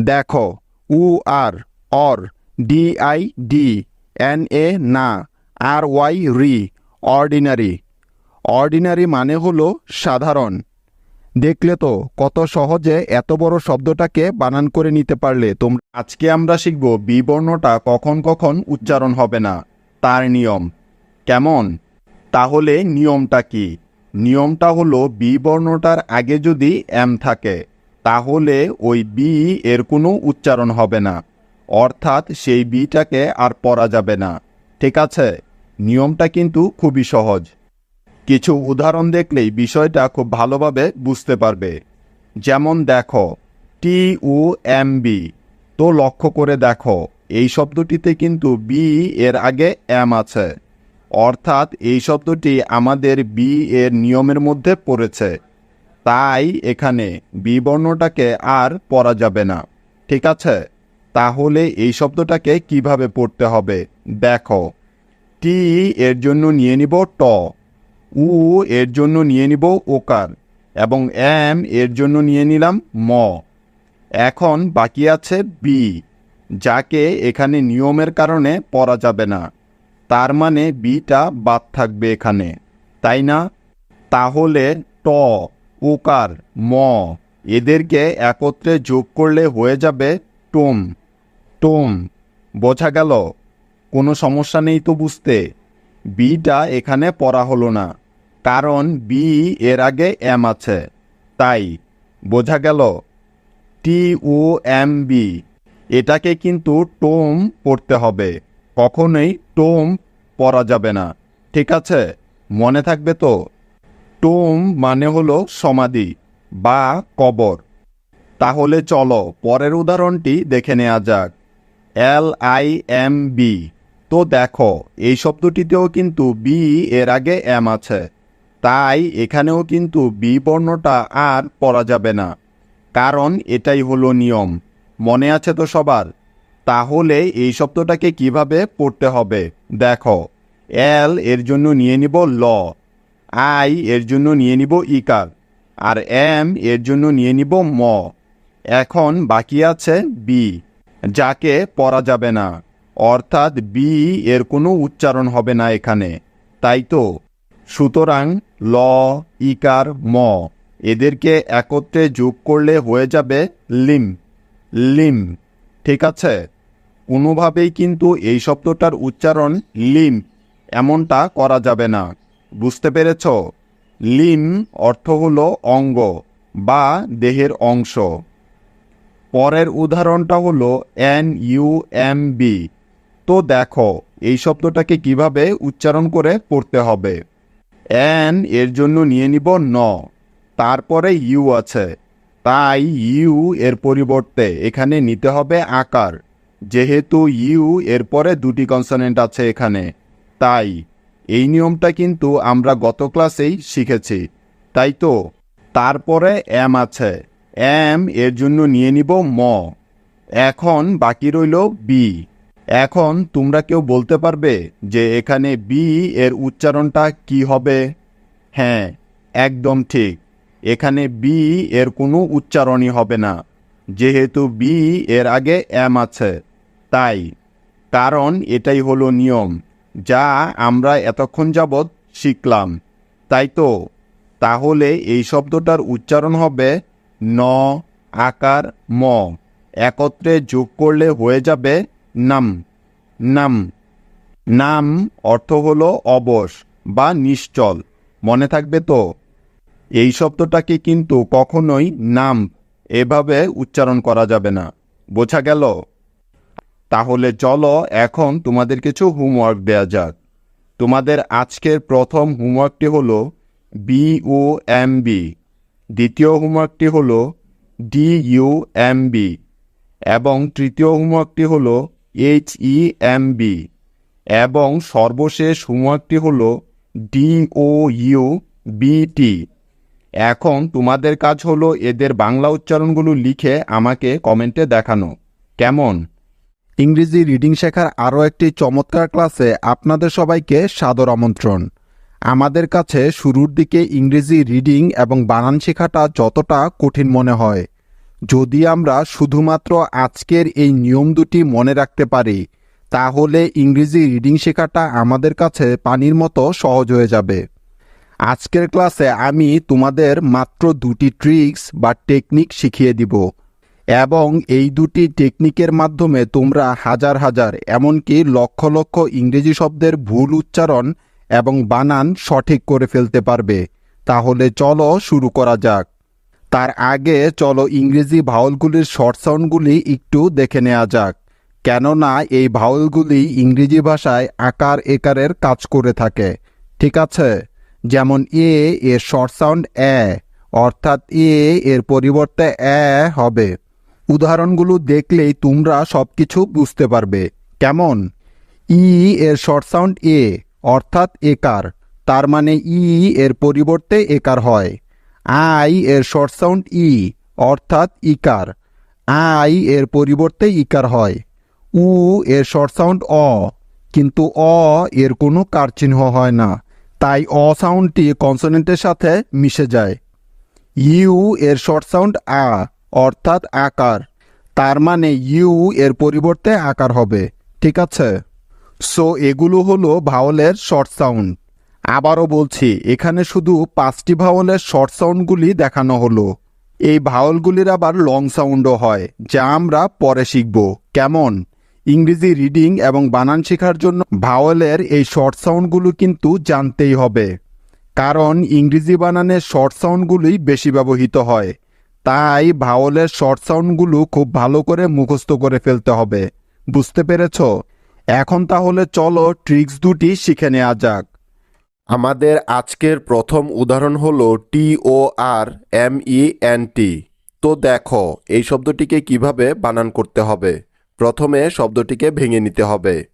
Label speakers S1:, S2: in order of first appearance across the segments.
S1: দেখো, উ R, or, D I, D, N, A, না, R, Y, রি, অর্ডিনারি। অর্ডিনারি মানে হলো সাধারণ। দেখলে তো, কত সহজে এত বড় শব্দটাকে বানান করে নিতে পারলে তোমরা। আজকে আমরা শিখব বিবর্ণটা কখন কখন উচ্চারণ হবে না, তার নিয়ম। কেমন? তাহলে নিয়মটা কি? নিয়মটা হলো বিবর্ণটার আগে যদি এম থাকে তাহলে ওই বি এর কোনো উচ্চারণ হবে না। অর্থাৎ সেই বিটাকে আর পড়া যাবে না। ঠিক আছে? নিয়মটা কিন্তু খুবই সহজ। কিছু উদাহরণ দেখলেই বিষয়টা খুব ভালোভাবে বুঝতে পারবে। যেমন দেখো টি উ এম বি তো লক্ষ্য করে দেখো, এই শব্দটিতে কিন্তু বি এর আগে এম আছে। অর্থাৎ এই শব্দটি আমাদের বি এর নিয়মের মধ্যে পড়েছে। তাই এখানে বি বর্ণটাকে আর পড়া যাবে না। ঠিক আছে? তাহলে এই শব্দটাকে কীভাবে পড়তে হবে? দেখো। টি এর জন্য নিয়ে নিব ট। উ এর জন্য নিয়ে নিব ওকার। এবং এম এর জন্য নিয়ে নিলাম ম। এখন বাকি আছে বি যাকে এখানে নিয়মের কারণে পড়া যাবে না। তার মানে বিটা বাদ থাকবে এখানে। তাই না? তাহলে ট উকার, ম। এদেরকে একত্রে যোগ করলে হয়ে যাবে টোম টোম বোঝা গেল? কোনো সমস্যা নেই তো বুঝতে। বিটা এখানে পড়া হলো না, কারণ বি এর আগে এম আছে। তাই, বোঝা গেল? টি ও এম বি এটাকে কিন্তু টোম পড়তে হবে। কখনোই টোম পড়া যাবে না। ঠিক আছে? মনে থাকবে তো? টোম মানে হলো সমাধি বা কবর। তাহলে চলো পরের উদাহরণটি দেখে নেওয়া যাক। L I M B. তো দেখো, এই শব্দটিতেও কিন্তু বি এর আগে এম আছে। তাই এখানেও কিন্তু বি বর্ণটা আর পড়া যাবে না। কারণ এটাই হলো নিয়ম। মনে আছে তো সবার? তাহলে এই শব্দটাকে কীভাবে পড়তে হবে? দেখো এল এর জন্য নিয়ে নিব ল। আই এর জন্য নিয়ে নিব ইকার আর এম এর জন্য নিয়ে নিব ম। এখন বাকি আছে বি, যাকে পড়া যাবে না। অর্থাৎ বি এর কোনো উচ্চারণ হবে না এখানে। তাই তো। সুতরাং ল, ইকার, ম, এদেরকে একত্রে যোগ করলে হয়ে যাবে লিম। লিম, ঠিক আছে? কোনোভাবেই কিন্তু এই শব্দটার উচ্চারণ লিম, এমনটা করা যাবে না। বুঝতে পেরেছ? লিম অর্থ হল অঙ্গ বা দেহের অংশ। পরের উদাহরণটা হলো এন ইউ এম বি। তো দেখো, এই শব্দটাকে কীভাবে উচ্চারণ করে পড়তে হবে? এন এর জন্য নিয়ে নিব ন। তারপরে ইউ আছে। তাই ইউ এর পরিবর্তে এখানে নিতে হবে আকার। যেহেতু ইউ এর পরে দুটি কনসোনেন্ট আছে এখানে। তাই এই নিয়মটা কিন্তু আমরা গত ক্লাসেই শিখেছি, তাই তো? তারপরে এম আছে। এম এর জন্য নিয়ে নিব ম। এখন বাকি রইল বি। এখন তোমরা কেউ বলতে পারবে যে এখানে বি এর উচ্চারণটা কি হবে? হ্যাঁ একদম ঠিক। এখানে বি এর কোনো উচ্চারণই হবে না। যেহেতু বি এর আগে এম আছে, তাই। কারণ এটাই হলো নিয়ম। যা আমরা এতক্ষণ যাবৎ শিখলাম। তাই তো? তাহলে এই শব্দটার উচ্চারণ হবে ন, আকার, ম। একত্রে যোগ করলে হয়ে যাবে নাম। নাম। নাম অর্থ হলো অবশ বা নিশ্চল। মনে থাকবে তো? এই শব্দটাকে কিন্তু কখনোই নাম এভাবে উচ্চারণ করা যাবে না। বোঝা গেল? তাহলে চলো এখন তোমাদের কিছু হোমওয়ার্ক দেয়া যাক। তোমাদের আজকের প্রথম হোমওয়ার্কটি হলো বি ও এম বি দ্বিতীয় হোমওয়ার্কটি হলো ডি ইউ এম বি এবং তৃতীয় হোমওয়ার্কটি হলো এইচ ই এম বি এবং সর্বশেষ হোমওয়ার্কটি হলো D O U B T এখন তোমাদের কাজ হলো এদের বাংলা উচ্চারণগুলো লিখে আমাকে কমেন্টে দেখানো। কেমন? ইংরেজি রিডিং শেখার আরও একটি চমৎকার ক্লাসে আপনাদের সবাইকে সাদর আমন্ত্রণ। আমাদের কাছে শুরুর দিকে ইংরেজি রিডিং এবং বানান শেখাটা যতটা কঠিন মনে হয়। যদি আমরা শুধুমাত্র আজকের এই নিয়ম দুটি মনে রাখতে পারি, তাহলে ইংরেজি রিডিং শেখাটা আমাদের কাছে পানির মতো সহজ হয়ে যাবে। আজকের ক্লাসে আমি তোমাদের মাত্র দুটি ট্রিক্স বা টেকনিক শিখিয়ে দিব। এবং এই দুটি টেকনিকের মাধ্যমে তোমরা হাজার হাজার, এমনকি লক্ষ লক্ষ ইংরেজি শব্দের ভুল উচ্চারণ এবং বানান সঠিক করে ফেলতে পারবে। তাহলে চলো শুরু করা যাক। তার আগে চলো ইংরেজি ভাওয়ালগুলির শর্ট সাউন্ডগুলি একটু দেখে নেওয়া যাক। কেননা এই ভাওয়ালগুলি ইংরেজি ভাষায় আকার একারের কাজ করে থাকে। ঠিক আছে? যেমন এ এর শর্ট সাউন্ড এ, অর্থাৎ এ এর পরিবর্তে এ হবে। উদাহরণগুলো দেখলেই তোমরা সব কিছু বুঝতে পারবে। কেমন? ই এর শর্ট সাউন্ড এ, অর্থাৎ একার। তার মানে ই এর পরিবর্তে একার হয়। আই এর শর্ট সাউন্ড ই, অর্থাৎ ইকার। আই এর পরিবর্তে ইকার হয়। উ এর শর্ট সাউন্ড অ, কিন্তু অ এর কোনো কার চিহ্ন হয় না। তাই অ সাউন্ডটি কনসোনেন্টের সাথে মিশে যায়। ইউ এর শর্ট সাউন্ড আ অর্থাৎ আকার। তার মানে ইউ এর পরিবর্তে আকার হবে, ঠিক আছে? সো, এগুলো হলো ভাওয়ালের শর্ট সাউন্ড। আবারও বলছি, এখানে শুধু পাঁচটি ভাওয়ালের শর্ট সাউন্ডগুলি দেখানো হলো। এই ভাওয়ালগুলির আবার লং সাউন্ডও হয়, যা আমরা পরে শিখব। কেমন? ইংরেজি রিডিং এবং বানান শেখার জন্য ভাওয়ালের এই শর্ট সাউন্ডগুলো কিন্তু জানতেই হবে। কারণ ইংরেজি বানানের শর্ট সাউন্ডগুলোই বেশি ব্যবহৃত হয়। তাই ভাওলের শর্ট সাউন্ডগুলো খুব ভালো করে মুখস্থ করে ফেলতে হবে। বুঝতে পেরেছ? এখন তাহলে চলো ট্রিক্স দুটি শিখে নেওয়া যাক।
S2: আমাদের আজকের প্রথম উদাহরণ হলো টি ও আর এম ই এন টি। তো দেখো, এই শব্দটিকে কীভাবে বানান করতে হবে? প্রথমে শব্দটিকে ভেঙে নিতে হবে।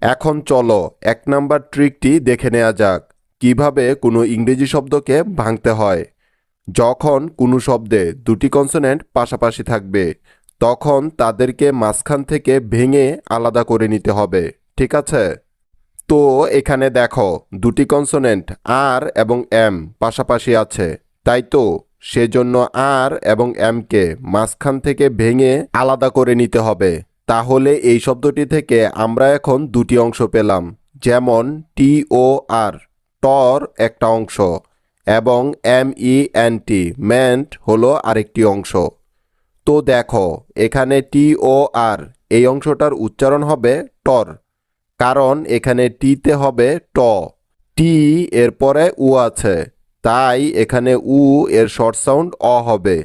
S2: এখন চলো এক নাম্বার ট্রিকটি দেখে নেওয়া যাক। কীভাবে কোনো ইংরেজি শব্দকে ভাঙতে হয়? যখন কোনো শব্দে দুটি কনসোনেন্ট পাশাপাশি থাকবে, তখন তাদেরকে মাঝখান থেকে ভেঙে আলাদা করে নিতে হবে, ঠিক আছে? তো এখানে দেখো, দুটি কনসোনেন্ট আর এবং এম পাশাপাশি আছে, তাই তো? সেজন্য আর এবং এমকে মাঝখান থেকে ভেঙে আলাদা করে নিতে হবে। তাহলে এই শব্দটি থেকে আমরা এখন দুটি অংশ পেলাম, যেমন টি ও আর টর একটা অংশ। এবং M E N T ment হলো আরেকটি অংশ। তো দেখো, এখানে টি ও আর এই অংশটার উচ্চারণ হবে টর কারণ এখানে টিতে হবে ট। টি এর পরে উ আছে, তাই এখানে উ এর শর্ট সাউন্ড অ হবে।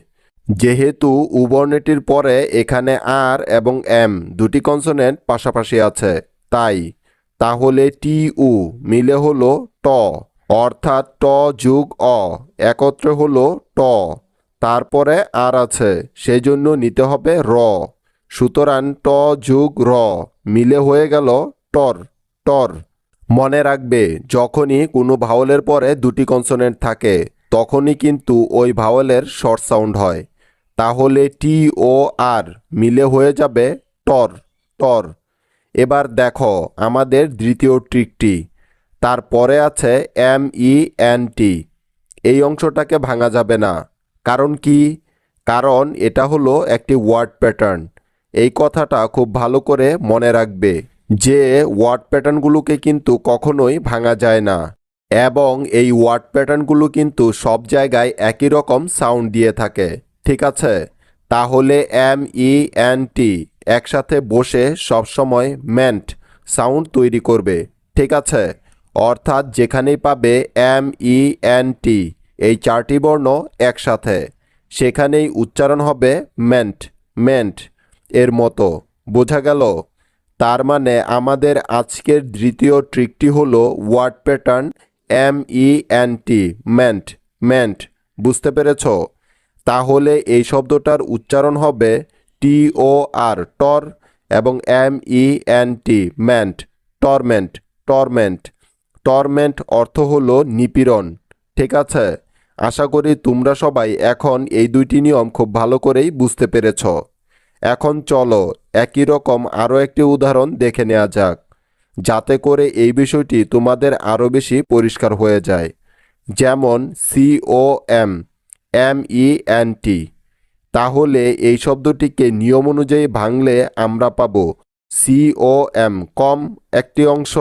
S2: যেহেতু উ বর্ণটির পরে এখানে আর এবং এম দুটি কনসোনেন্ট পাশাপাশি আছে, তাই, তাহলে টি উ মিলে হলো ট। অর্থাৎ ট যুগ অ, একত্রে হলো ট। তারপরে আর আছে সেই জন্য নিতে হবে র। সুতরাং ট যুগ র, মিলে হয়ে গেল টর টর। মনে রাখবে, যখনই কোনো ভাওয়ালের পরে দুটি কনসোনেন্ট থাকে, তখনই কিন্তু ওই ভাওয়ালের শর্ট সাউন্ড হয়। তাহলে টি ও আর মিলে হয়ে যাবে টর টর। এবার দেখো আমাদের দ্বিতীয় ট্রিকটি তারপরে আছে এম ই এন টি। এই অংশটাকে ভাঙা যাবে না। কারণ কি? কারণ এটা হলো একটি ওয়ার্ড প্যাটার্ন। এই কথাটা খুব ভালো করে মনে রাখবে যে ওয়ার্ড প্যাটার্নগুলোকে কিন্তু কখনোই ভাঙা যায় না। এবং এই ওয়ার্ড প্যাটার্নগুলো কিন্তু সব জায়গায় একই রকম সাউন্ড দিয়ে থাকে। ঠিক আছে? তাহলে এম ই এন টি একসাথে বসে সবসময় মেন্ট সাউন্ড তৈরি করবে। ঠিক আছে? অর্থাৎ যেখানেই পাবে এম ই এন টি, এই চারটি বর্ণ একসাথে। সেখানেই উচ্চারণ হবে মেন্ট মেন্ট এর মতো। বোঝা গেল? তার মানে আমাদের আজকের দ্বিতীয় ট্রিকটি হলো word pattern M E N T ment ment বুঝতে পেরেছ? তাহলে এই শব্দটার উচ্চারণ হবে টি ও আর, টর, এবং M E N T ment torment torment. Torment অর্থ হলো নিপীড়ন। ঠিক আছে? আশা করি তোমরা সবাই এখন এই দুইটি নিয়ম খুব ভালো করেই বুঝতে পেরেছ। এখন চলো, একই রকম আরও একটি উদাহরণ দেখে নেওয়া যাক, যাতে করে এই বিষয়টি তোমাদের আরও বেশি পরিষ্কার হয়ে যায়। যেমন C O M M E N T তাহলে এই শব্দটিকে নিয়ম অনুযায়ী ভাঙলে আমরা পাব সি ও এম কম একটি অংশ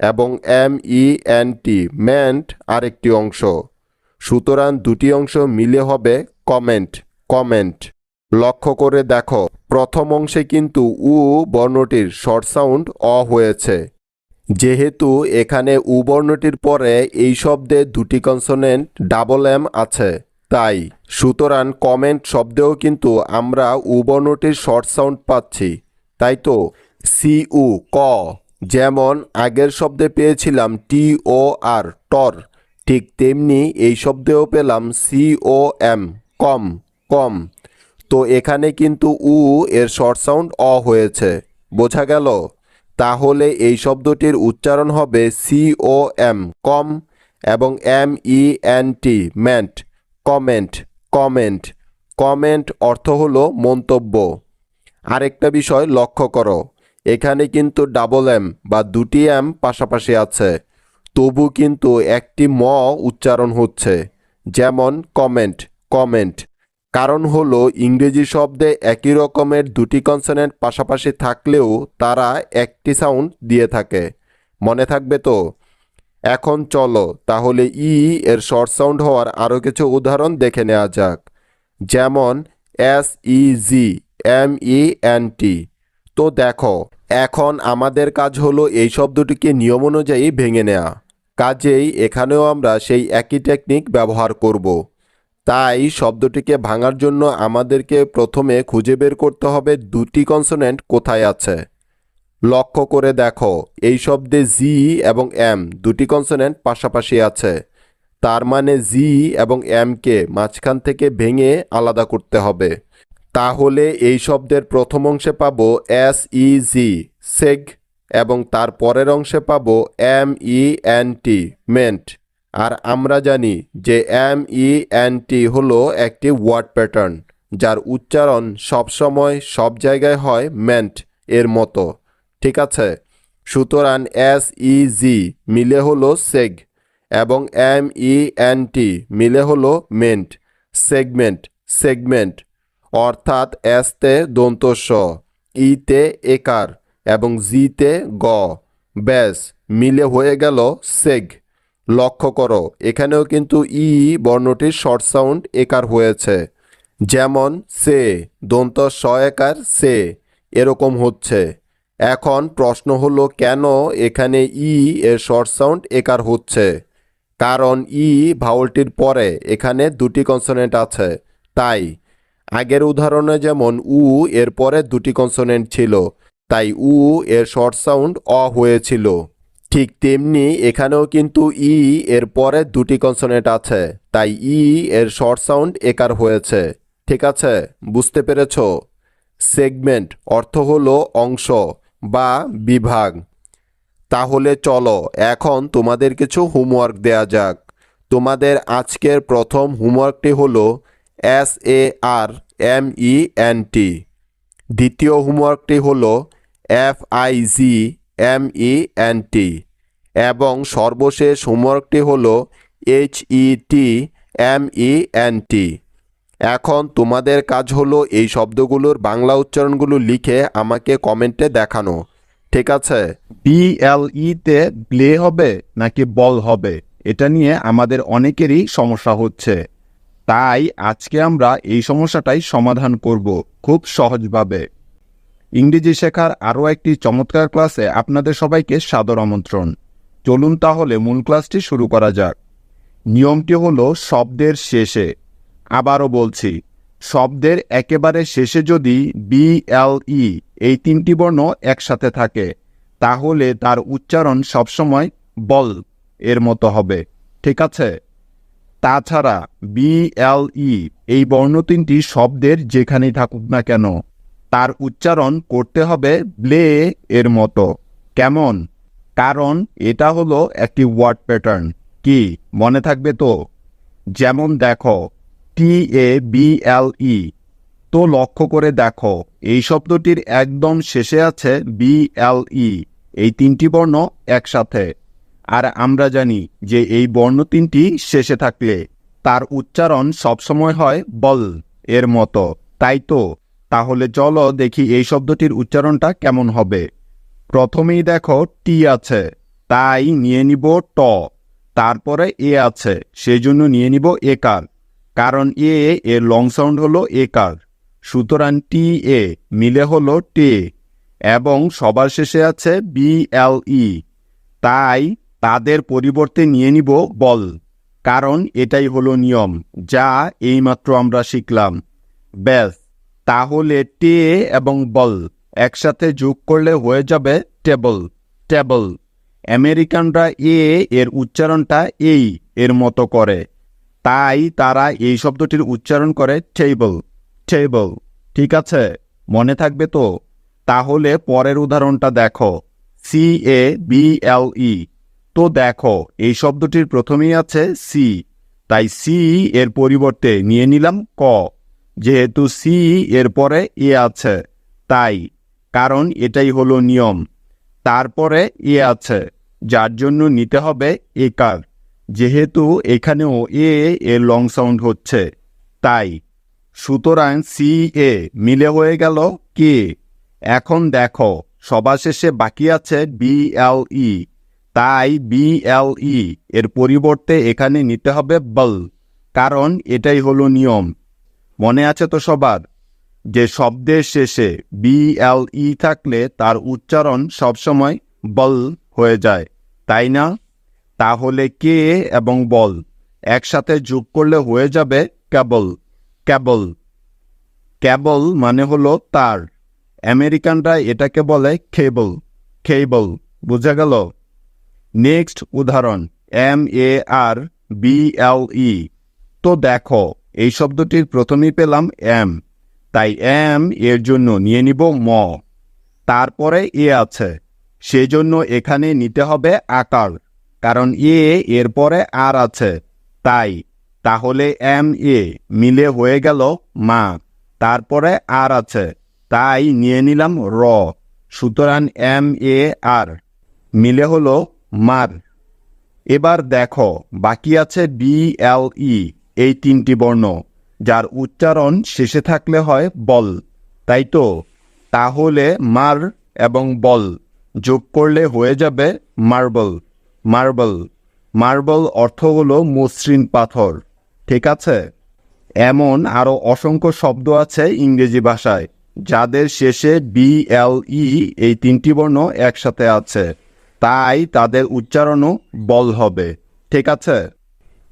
S2: এবং M E N T ment আরেকটি অংশ। সুতরাং দুটি অংশ মিলে হবে কমেন্ট কমেন্ট লক্ষ্য করে দেখো, প্রথম অংশে কিন্তু উ বর্ণটির শর্ট সাউন্ড অ হয়েছে। যেহেতু এখানে উ বর্ণটির পরে এই শব্দে দুটি কনসোনেন্ট ডাবল এম আছে, তাই। সুতরাং কমেন্ট শব্দেও কিন্তু আমরা উ বর্ণটির শর্ট সাউন্ড পাচ্ছি। তাই তো? সি উ ক যেমন আগের শব্দে পেয়েছিলাম টি ও আর, টর। ঠিক তেমনি এই শব্দেও পেলাম সি ও এম, কম কম। তো এখানে কিন্তু উ এর শর্ট সাউন্ড অ হয়েছে। বোঝা গেল? তাহলে এই শব্দটির উচ্চারণ হবে সি ও এম, কম, এবং M E N T ment comment comment comment অর্থ হলো মন্তব্য। আরেকটা বিষয় লক্ষ্য করো। এখানে কিন্তু ডাবল এম বা দুটি এম পাশাপাশি আছে। তবু কিন্তু একটি ম উচ্চারণ হচ্ছে। যেমন কমেন্ট কমেন্ট কারণ হলো, ইংরেজি শব্দে একই রকমের দুটি কনসোনেন্ট পাশাপাশি থাকলেও তারা একটি সাউন্ড দিয়ে থাকে। মনে থাকবে তো? এখন চলো, তাহলে ই এর শর্ট সাউন্ড হওয়ার আরও কিছু উদাহরণ দেখে নেওয়া যাক। যেমন S E G M E N T তো দেখো, এখন আমাদের কাজ হলো এই শব্দটিকে নিয়ম অনুযায়ী ভেঙে নেওয়া কাজেই এখানেও আমরা সেই একই টেকনিক ব্যবহার করব। তাই শব্দটিকে ভাঙার জন্য আমাদেরকে প্রথমে খুঁজে বের করতে হবে দুটি কনসোনেন্ট কোথায় আছে। লক্ষ্য করে দেখো, এই শব্দে জি এবং এম দুটি কনসোনেন্ট পাশাপাশি আছে। তার মানে জি এবং এমকে মাঝখান থেকে ভেঙে আলাদা করতে হবে। তাহলে এই শব্দের প্রথম অংশে পাবো এস ই জি সেগ এবং তার পরের অংশে পাবো M E N T ment আর আমরা জানি যে এম ই এন টি হলো একটি ওয়ার্ড প্যাটার্ন যার উচ্চারণ সবসময় সব জায়গায় হয় মেন্ট এর মতো। ঠিক আছে? সুতরাং এস ই জি মিলে হলো সেগ এবং এম ই এন টি মিলে হলো মেন্ট সেগমেন্ট সেগমেন্ট অর্থাৎ এসতে দন্তস্ব, ইতে একার এবং জিতে গ। ব্যাস, মিলে হয়ে গেল সেগ। লক্ষ্য করো, এখানেও কিন্তু ই বর্ণটির শর্ট সাউন্ড একার হয়েছে। যেমন, সে দন্ত স একার সে, এরকম হচ্ছে। এখন প্রশ্ন হলো, কেন এখানে ই এর শর্ট সাউন্ড একার হচ্ছে? কারণ ই ভাওলটির পরে এখানে দুটি কনসোনেন্ট আছে। তাই আগের উদাহরণে যেমন উ এর পরে দুটি কনসোনেন্ট ছিল, তাই উ এর শর্ট সাউন্ড অ হয়েছিল। ঠিক তেমনি এখানেও কিন্তু ই এর পরে দুটি কনসোনেন্ট আছে, তাই ই এর শর্ট সাউন্ড একার হয়েছে। ঠিক আছে? বুঝতে পেরেছ? সেগমেন্ট অর্থ হলো অংশ বা বিভাগ। তাহলে চলো, এখন তোমাদের কিছু হোমওয়ার্ক দেয়া যাক। তোমাদের আজকের প্রথম হোমওয়ার্কটি হলো S A R M E N T দ্বিতীয় হোমওয়ার্কটি হলো F I G M E N T এবং সর্বশেষ হোমওয়ার্কটি হলো H E T M E N T এখন তোমাদের কাজ হলো এই শব্দগুলোর বাংলা উচ্চারণগুলো লিখে আমাকে কমেন্টে দেখানো, ঠিক আছে?
S1: বিএলইতে প্লে হবে নাকি বল হবে? এটা নিয়ে আমাদের অনেকেরই সমস্যা হচ্ছে। তাই আজকে আমরা এই সমস্যাটাই সমাধান করব খুব সহজভাবে। ইংরেজি শেখার আরও একটি চমৎকার ক্লাসে আপনাদের সবাইকে সাদর আমন্ত্রণ। চলুন তাহলে মূল ক্লাসটি শুরু করা যাক। নিয়মটি হলো শব্দের শেষে। আবারও বলছি, শব্দের একেবারে শেষে যদি বিএলই এই তিনটি বর্ণ একসাথে থাকে, তাহলে তার উচ্চারণ সবসময় বল এর মতো হবে। ঠিক আছে? তাছাড়া বিএলই এই বর্ণ তিনটি শব্দের যেখানেই থাকুক না কেন, তার উচ্চারণ করতে হবে ব্লে এর মতো। কেমন? কারণ এটা হলো একটি ওয়ার্ড প্যাটার্ন কি? মনে থাকবে তো? যেমন দেখো টি এ বিএলই তো লক্ষ্য করে দেখো, এই শব্দটির একদম শেষে আছে বিএলই এই তিনটি বর্ণ একসাথে। আর আমরা জানি যে এই বর্ণ তিনটি শেষে থাকলে তার উচ্চারণ সবসময় হয় বল এর মতো। তাই তো? তাহলে চলো দেখি এই শব্দটির উচ্চারণটা কেমন হবে। প্রথমেই দেখো টি আছে, তাই নিয়ে নিব ট। তারপরে এ আছে সেই জন্য নিয়ে নিব একার কারণ এ, এর লং সাউন্ড হলো একার সুতরাং টি এ মিলে হলো টে এবং সবার শেষে আছে বি এল ই তাই তাদের পরিবর্তে নিয়ে নিব বল। কারণ এটাই হলো নিয়ম, যা এইমাত্র আমরা শিখলাম। ব্যাস, তাহলে টে এবং বল একসাথে যোগ করলে হয়ে যাবে টেবল টেবল। আমেরিকানরা এ এর উচ্চারণটা এই এর মতো করে। তাই তারা এই শব্দটির উচ্চারণ করে টেবল টেবল ঠিক আছে? মনে থাকবে তো? তাহলে পরের উদাহরণটা দেখো। সি এ বি এল ই তো দেখো, এই শব্দটির প্রথমেই আছে সি তাই সি এর পরিবর্তে নিয়ে নিলাম ক, যেহেতু সি এর পরে এ আছে, তাই, কারণ এটাই হলো নিয়ম। তারপরে এ আছে, যার জন্য নিতে হবে একার যেহেতু এখানেও এ এর লং সাউন্ড হচ্ছে, তাই, সুতরাং সি এ মিলে হয়ে গেল কে এখন দেখো, সবার শেষে বাকি আছে বি এল ই তাই বি এল ই এর পরিবর্তে এখানে নিতে হবে বল, কারণ এটাই হলো নিয়ম। মনে আছে তো সবার? যে শব্দের শেষে বি এল ই থাকলে তার উচ্চারণ সবসময় বল হয়ে যায়, তাই না? তাহলে কে এবং বল একসাথে যোগ করলে হয়ে যাবে কেবল কেবল ক্যাবল মানে হলো তার। আমেরিকানরা এটাকে বলে খেবল খেবল, বুঝা গেল? নেক্সট উদাহরণ M A R B L ই তো দেখো, এই শব্দটির প্রথমেই পেলাম এম তাই এম এর জন্য নিয়ে নিব ম। তারপরে এ আছে, সেজন্য এখানে নিতে হবে আকার, কারণ এ এর পরে আর আছে। তাই, তাহলে এম এ মিলে হয়ে গেল মা, তারপরে আর আছে, তাই নিয়ে নিলাম র। সুতরাং এম এ আর মিলে হলো মার। এবার দেখো, বাকি আছে বি এল ই এই তিনটি বর্ণ, যার উচ্চারণ শেষে থাকলে হয় বল। তাই তো? তাহলে মার এবং বল যোগ করলে হয়ে যাবে মার্বল। মার্বল। মার্বল অর্থ হলো মসৃণ পাথর। ঠিক আছে? এমন আরও অসংখ্য শব্দ আছে ইংরেজি ভাষায়, যাদের শেষে বি এল ই এই তিনটি বর্ণ একসাথে আছে। তাই তাদের উচ্চারণও বল হবে। ঠিক আছে?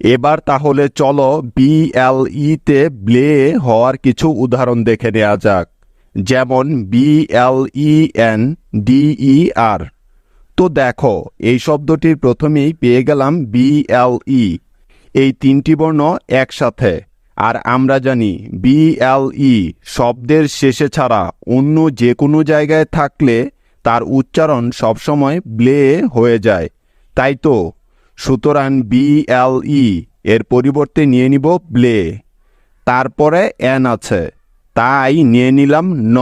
S1: এবার তাহলে চলো বি এল ইতে ব্লে হওয়ার কিছু উদাহরণ দেখে নেওয়া যাক। যেমন B L E N D E R তো দেখো, এই শব্দটির প্রথমেই পেয়ে গেলাম বি এল ই এই তিনটি বর্ণ একসাথে। আর আমরা জানি বি এল ই শব্দের শেষে ছাড়া অন্য যে কোনো জায়গায় থাকলে তার উচ্চারণ সবসময় ব্লে হয়ে যায়। তাই তো, সুতরাং বি এল ই এর পরিবর্তে নিয়ে নিব ব্লে। তারপরে এন আছে, তাই নিয়ে নিলাম ন।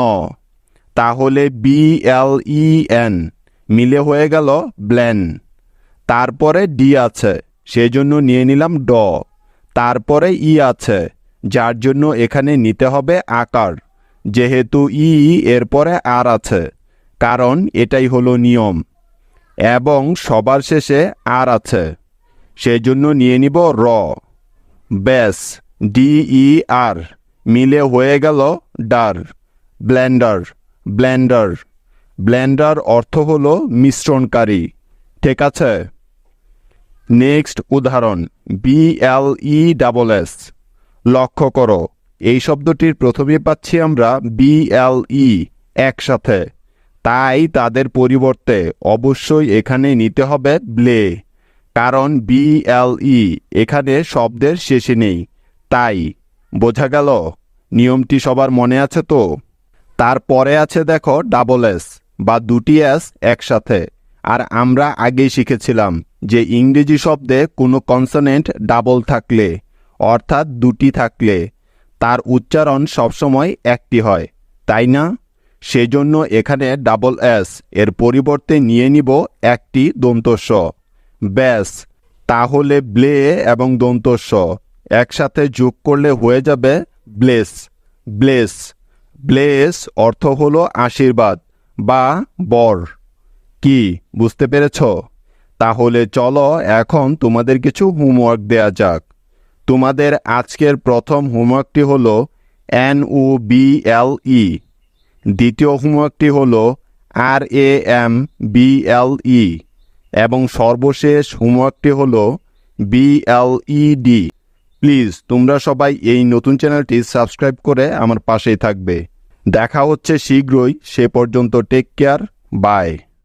S1: তাহলে বি এল ই এন মিলে হয়ে গেল ব্ল্যান তারপরে ডি আছে, সেজন্য নিয়ে নিলাম ড। তারপরে ই আছে, যার জন্য এখানে নিতে হবে আকার। যেহেতু ই এরপরে আর আছে কারণ এটাই হলো নিয়ম। এবং সবার শেষে আর আছে। সেজন্য নিয়ে নিব র। ব্যাস ডি ই আর মিলে হয়ে গেল ডার, ব্লেন্ডার ব্লেন্ডার। ব্লেন্ডার অর্থ হলো মিশ্রণকারী। ঠিক আছে? নেক্সট উদাহরণ B L E double S লক্ষ্য করো, এই শব্দটির প্রথমে পাচ্ছি আমরা বি এল ই একসাথে। তাই তাদের পরিবর্তে অবশ্যই এখানে নিতে হবে ব্লে কারণ বিএলই এখানে শব্দের শেষে নেই। তাই, বোঝা গেল? নিয়মটি সবার মনে আছে তো? তারপরে আছে দেখো ডাবল এস বা দুটি এস একসাথে। আর আমরা আগেই শিখেছিলাম যে ইংরেজি শব্দে কোনো কনসনেন্ট ডাবল থাকলে, অর্থাৎ দুটি থাকলে, তার উচ্চারণ সবসময় একটি হয়, তাই না? সেজন্য এখানে ডাবল এস এর পরিবর্তে নিয়ে নিব একটি দন্তস্ব। ব্যাস, তাহলে ব্লে এবং দন্তস্ব একসাথে যোগ করলে হয়ে যাবে ব্লেস। ব্লেস ব্লেস অর্থ হলো আশীর্বাদ বা বর। কি, বুঝতে পেরেছ? তাহলে চলো এখন তোমাদের কিছু হোমওয়ার্ক দেয়া যাক। তোমাদের আজকের প্রথম হোমওয়ার্কটি হলো এন ও বি এল ই দ্বিতীয় হোমওয়ার্কটি হল আর এ এম বি এল ই এবং সর্বশেষ হোমওয়ার্কটি হল B L E D please তোমরা সবাই এই নতুন চ্যানেলটি সাবস্ক্রাইব করে আমার পাশেই থাকবে। দেখা হচ্ছে শীঘ্রই, সে পর্যন্ত টেক কেয়ার বাই